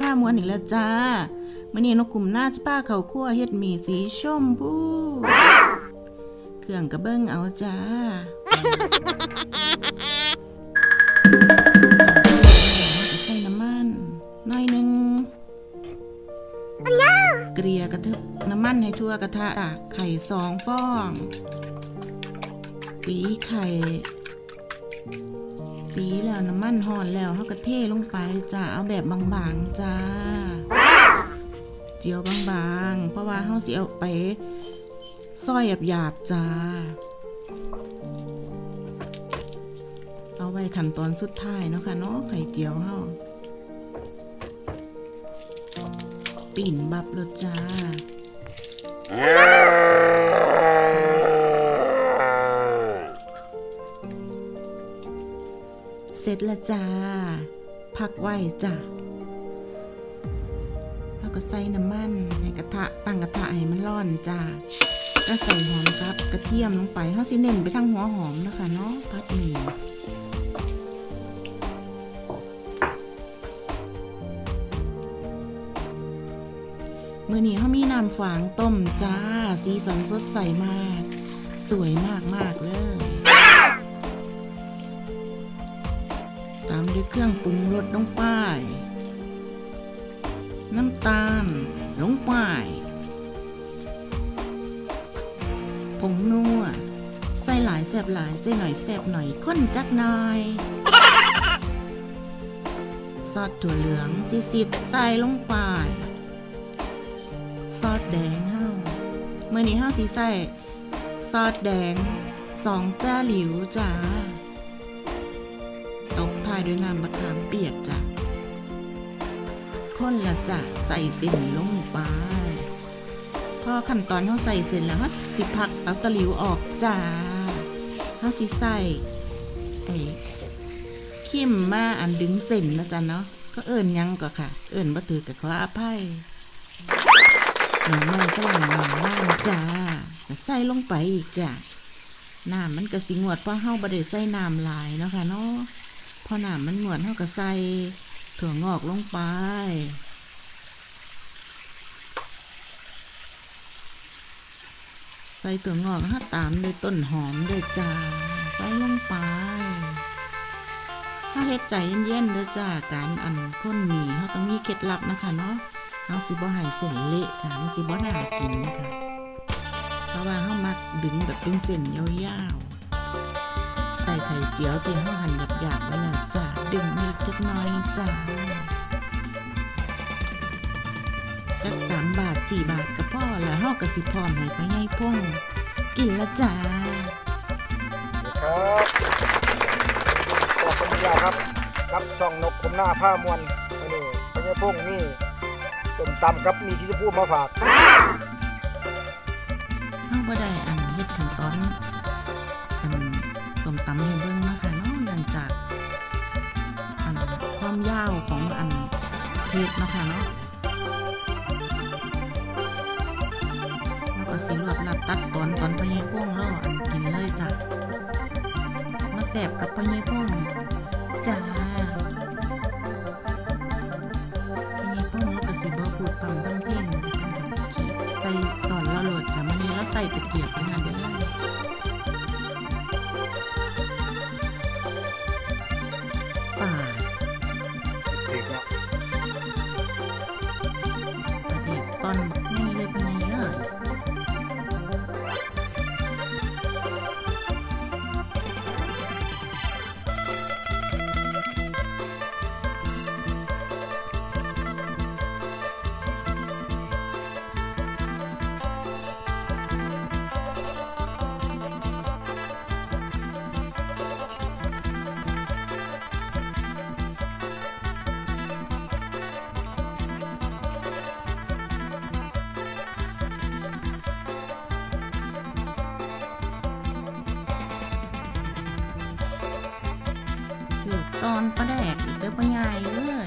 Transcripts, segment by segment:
ผ้ามวนอีกแล้วจ้ามื่อนี้นกกลุ่มหน้าสิป้าเขาคั่วเฮ็ดหมี่สีชมพูเครื่องกระเบิ้งเอาจ้าใส่น้ำมันน่อยหนึ่งเกลี่ยกระทึบน้ำมันให้ทั่วกระทะอะไข่สองฟองตีไข่ ตีแล้วน้ำมันห่อนแล้วเขาก็เทลงไปจ้าเอาแบบบางๆจ้า เจียวบางๆ เพราะว่าเขาสิเอาไปซอยหยาบๆจ้า เอาไว้ขั้นตอนสุดท้ายเนาะค่ะเนาะไข่เจียวเฮาปิ่นบับเลยจ้า เสร็จล้วจ้า พักไว้จ้ะแล้วก็ใส่น้ำมันในกระทะตั้งกระทะให้มันร้อนจ้าก็ใส่หอมกับกระเทียมลงไปเฮาสิเน้นไปทางหัวหอมนะคะเนาะพัดหมี่มื่อนี้เขามีน้ำฝางต้มจ้า สีสันสดใสมาก สวยมากมากๆเลย ด้วยเครื่องปรุงรสลงไป น้ำตาลลงไปผงนัวใส่หลายแซบหลายใส่หน่อยแซบหน่อยข้นจักหน่อยซอสถั่วเหลืองสิสิบใส่ลงไปซอสแดงเฮาเมื่อนี้เฮาสิใส่ซอสแดงสองแต้หลิวจ้าายด้วยน้ำมะขามเปียกจ้ะข้นแล้วจ้ะใส่เส้นลงไป พอขั้นตอนเขาใส่เสร็จแล้วเขาสิพักเอาตะหลิวออกจ้าเขาสิใส่ไอ้ขิมมาอันดึงเส้นนะจ๊ะเนาะก็เอิ่นยังก็ค่ะ เอิ่นบ่ถือกับขออภัยหน่อไม้ฝรั่งหน่อว่าจ้าก็ใส่ลงไปอีกจ้ะน้ำมันก็สิงวดเพราะเฮาบ่ได้ใส่น้ำหลายเนาะค่ะเนาะ พอหน้ำมันงวดเฮาก็ใส่ถั่วงอกลงไป ใส่ตัวงอกถ้าตามด้วยต้นหอมด้วยจ้า ใส่ลงไปถ้าเฮ็ดใจเย็นๆเด้จ้า การอันข้นหมี่เขาต้องมีเคล็ดลับนะคะเนาะเขาสิบ่ให้เส้นเละค่ะมันสิบ่น่ากินนะคะเพราะว่าเขามักดึงแบบเป็นเส้นยาวๆ ส่ไข่เจียวที่เขาหั่นหยาบๆไว้แล้วจ้าดึงอีกจักหน่อยจ้าจักสามบาทสี่บาทก็พอแล้วห่อกระสิพร้อมให้พ่อใหญ่พงกินละจ้าครับขอบคุณยาครับรับช่องนกคุมหน้าผ้ามวลวันนี้พญาพุ่งนี่ส้มตำครับมีที่จะพูดมาฝากเฮาบ่ได้อันเฮ็ดขั้นตอนอัน สมตำให้เบิ่งนะคะเนาะเนื่องจากอันความยาวของอันเทปนะคะเนาะแล้วก็สิรวบลัดตัดตอนตอนพ่อใหญ่งแล้วอันกินเลยจ้ะมาแสบกับพ่อใหญ่งจ้าพ่อใหญ่พงแล้วก็สิบ่พูดปั๊มทำเพลงก็สิขีดใส่สอนเราโหลดจ้ะมื้อนี้เราใส่ตะเกียบไปหา เตอนประแดกอีกเด้อปะยายเอ้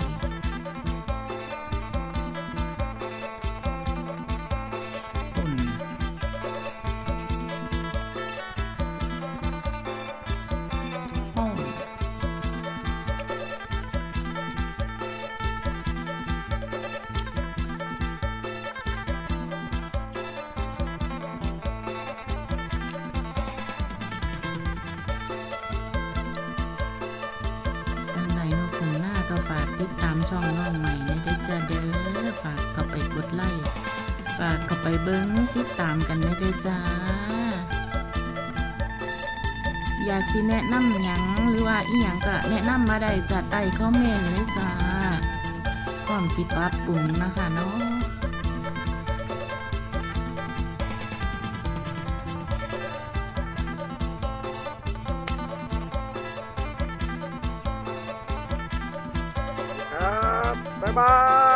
ช่องน้องใหม่ในเด้จ้าเด้อฝากเข้าไปกดไลค์ฝากเข้าไปเบิ้งติดตามกันในเด้จ้า อยากสิแนะนำหยังหรือว่าอีหยังก็แนะนำมาได้จัดใต้คอมเมนต์เลยจ้าพร้อมสิปรับปรุงนะคะเนาะ 拜拜。